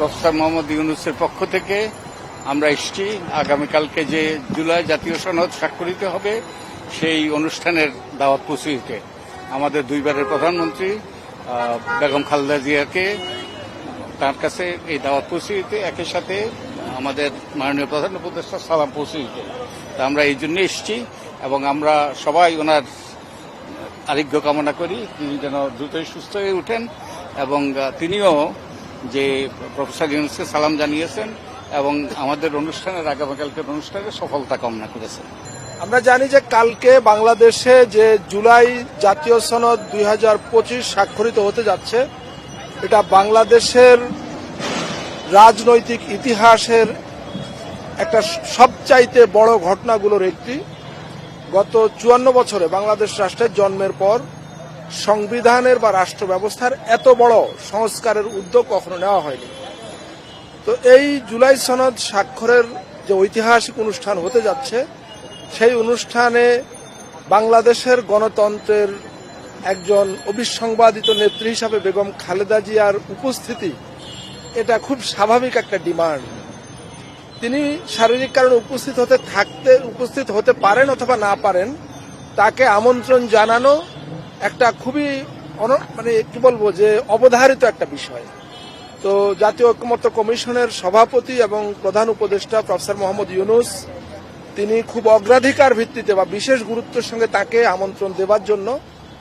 Professor Mohammad ইউনুসের পক্ষ থেকে আমরা এসছি। আগামীকালকে যে জুলাই জাতীয় সনদ স্বাক্ষরিত হবে, সেই অনুষ্ঠানের দাওয়াত পৌঁছে আমাদের দুইবারের প্রধানমন্ত্রী বেগম খালেদা জিয়াকে তার কাছে এই দাওয়াত পৌঁছে একই সাথে আমাদের মাননীয় প্রধান উপদেষ্টা সালাম পৌঁছে তা আমরা এই জন্য এসেছি এবং আমরা সবাই ওনার আরোগ্য কামনা করি। তিনি যেন দ্রুতই সুস্থ হয়ে উঠেন এবং তিনিও যে প্রফেসর ইউনুসকে সালাম জানিয়েছেন এবং আমাদের অনুষ্ঠানের আগামীকালকের অনুষ্ঠানে সফলতা কামনা করেছেন। আমরা জানি যে কালকে বাংলাদেশে যে জুলাই জাতীয় সনদ দুই হাজার পঁচিশ স্বাক্ষরিত হতে যাচ্ছে, এটা বাংলাদেশের রাজনৈতিক ইতিহাসের একটা সবচাইতে বড় ঘটনাগুলোর একটি। গত চুয়ান্ন বছরে বাংলাদেশ রাষ্ট্রের জন্মের পর সংবিধানের বা রাষ্ট্র ব্যবস্থার এত বড় সংস্কারের উদ্যোগ কখনো নেওয়া হয়নি। তো এই জুলাই সনদ স্বাক্ষরের যে ঐতিহাসিক অনুষ্ঠান হতে যাচ্ছে, সেই অনুষ্ঠানে বাংলাদেশের গণতন্ত্রের একজন অবিসংবাদিত নেত্রী হিসাবে বেগম খালেদা জিয়ার উপস্থিতি, এটা খুব স্বাভাবিক একটা ডিমান্ড। তিনি শারীরিক কারণে উপস্থিত হতে থাকতে, উপস্থিত হতে পারেন অথবা না পারেন, তাকে আমন্ত্রণ জানানো একটা খুবই মানে কি বলব যে অবধারিত একটা বিষয়। তো জাতীয় ঐক্যমত্য কমিশনের সভাপতি এবং প্রধান উপদেষ্টা প্রফেসর মোহাম্মদ ইউনুস, তিনি খুব অগ্রাধিকার ভিত্তিতে বা বিশেষ গুরুত্বের সঙ্গে তাকে আমন্ত্রণ দেবার জন্য,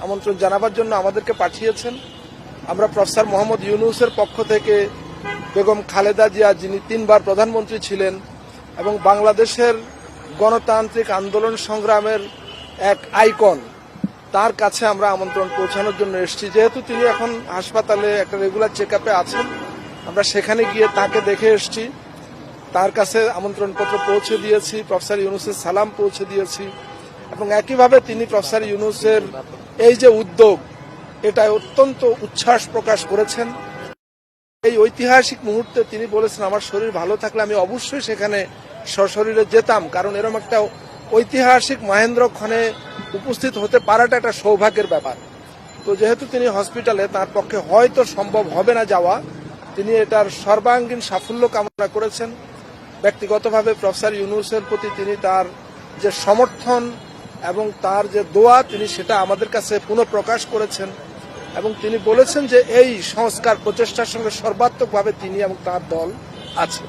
আমন্ত্রণ জানাবার জন্য আমাদেরকে পাঠিয়েছেন। আমরা প্রফেসর মোহাম্মদ ইউনুসের পক্ষ থেকে বেগম খালেদা জিয়া, যিনি তিনবার প্রধানমন্ত্রী ছিলেন, এবং বাংলাদেশের গণতান্ত্রিক আন্দোলন সংগ্রামের এক আইকন। তার কাছে আমরা আমন্ত্রণ পৌঁছানোর জন্য এসেছি। যেহেতু তিনি এখন হাসপাতালে একটা রেগুলার চেক আছেন, আমরা সেখানে গিয়ে তাকে দেখে এসেছি। তার কাছে আমন্ত্রণপত্র পৌঁছে দিয়েছি, প্রফেসর ইউনুসের সালাম পৌঁছে দিয়েছি এবং একইভাবে তিনি প্রফেসর ইউনুসের এই যে উদ্যোগ এটা অত্যন্ত উচ্ছ্বাস প্রকাশ করেছেন। এই ঐতিহাসিক মুহূর্তে তিনি বলেছেন, আমার শরীর ভালো থাকলে আমি অবশ্যই সেখানে সশরীরে যেতাম। কারণ এরকম একটা ঐতিহাসিক মহেন্দ্রক্ষণে উপস্থিত হতে পারাটা একটা সৌভাগ্যের ব্যাপার। তো যেহেতু তিনি হসপিটালে, তার পক্ষে হয়তো সম্ভব হবে না যাওয়া। তিনি এটার সর্বাঙ্গীন সাফল্য কামনা করেছেন। ব্যক্তিগতভাবে প্রফেসর ইউনুসের প্রতি তিনি তার যে সমর্থন এবং তার যে দোয়া, তিনি সেটা আমাদের কাছে পুনঃপ্রকাশ করেছেন এবং তিনি বলেছেন যে এই সংস্কার প্রচেষ্টার সঙ্গে সর্বাত্মকভাবে তিনি এবং তার দল আছে।